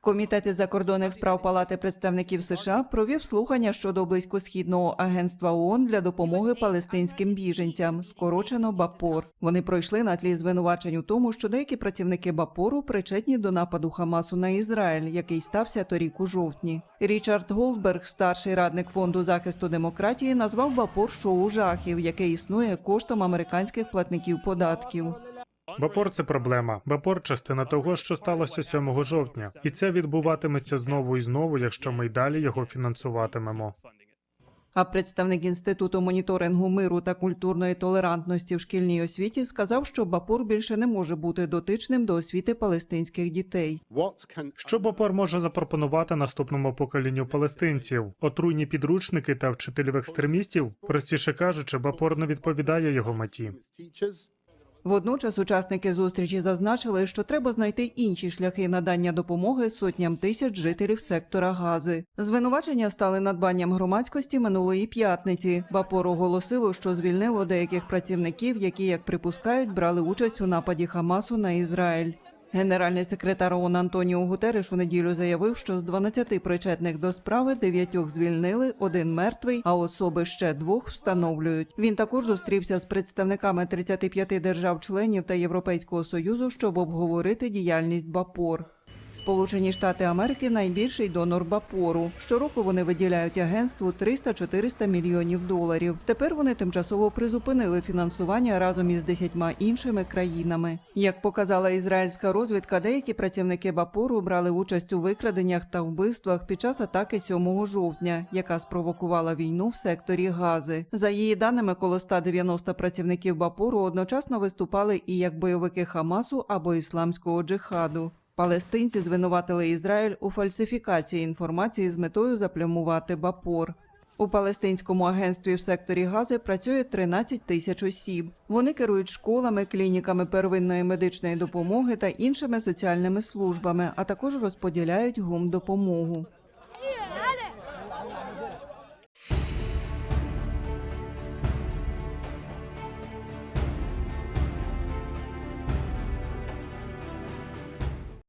Комітет із закордонних справ Палати представників США провів слухання щодо близькосхідного агентства ООН для допомоги палестинським біженцям, скорочено БАПОР. Вони пройшли на тлі звинувачень у тому, що деякі працівники БАПОРу причетні до нападу Хамасу на Ізраїль, який стався торік у жовтні. Річард Голдберг, старший радник фонду захисту демократії, назвав БАПОР шоу жахів, яке існує коштом американських платників податків. Бапор це проблема. Бапор частина того, що сталося 7 жовтня, і це відбуватиметься знову і знову, якщо ми й далі його фінансуватимемо. А представник інституту моніторингу миру та культурної толерантності в шкільній освіті сказав, що Бапур більше не може бути дотичним до освіти палестинських дітей. Що Бапор може запропонувати наступному поколінню палестинців? Отруйні підручники та вчителів екстремістів? Простіше кажучи, Бапор не відповідає його меті. Водночас учасники зустрічі зазначили, що треба знайти інші шляхи надання допомоги сотням тисяч жителів сектора Гази. Звинувачення стали надбанням громадськості минулої п'ятниці. Бапор оголосило, що звільнило деяких працівників, які, як припускають, брали участь у нападі Хамасу на Ізраїль. Генеральний секретар ООН Антоніо Гутереш у неділю заявив, що з 12 причетних до справи дев'ятьох звільнили, один мертвий, а особи ще двох встановлюють. Він також зустрівся з представниками 35 держав-членів та Європейського союзу, щоб обговорити діяльність БАПОР. Сполучені Штати Америки найбільший донор Бапору. Щороку вони виділяють агентству 300-400 мільйонів доларів. Тепер вони тимчасово призупинили фінансування разом із десятьма іншими країнами. Як показала ізраїльська розвідка, деякі працівники Бапору брали участь у викраденнях та вбивствах під час атаки 7 жовтня, яка спровокувала війну в секторі Гази. За її даними, коло 190 працівників Бапору одночасно виступали і як бойовики Хамасу або ісламського джихаду. Палестинці звинуватили Ізраїль у фальсифікації інформації з метою заплямувати Бапор. У палестинському агентстві в секторі Гази працює 13 тисяч осіб. Вони керують школами, клініками первинної медичної допомоги та іншими соціальними службами, а також розподіляють гумдопомогу.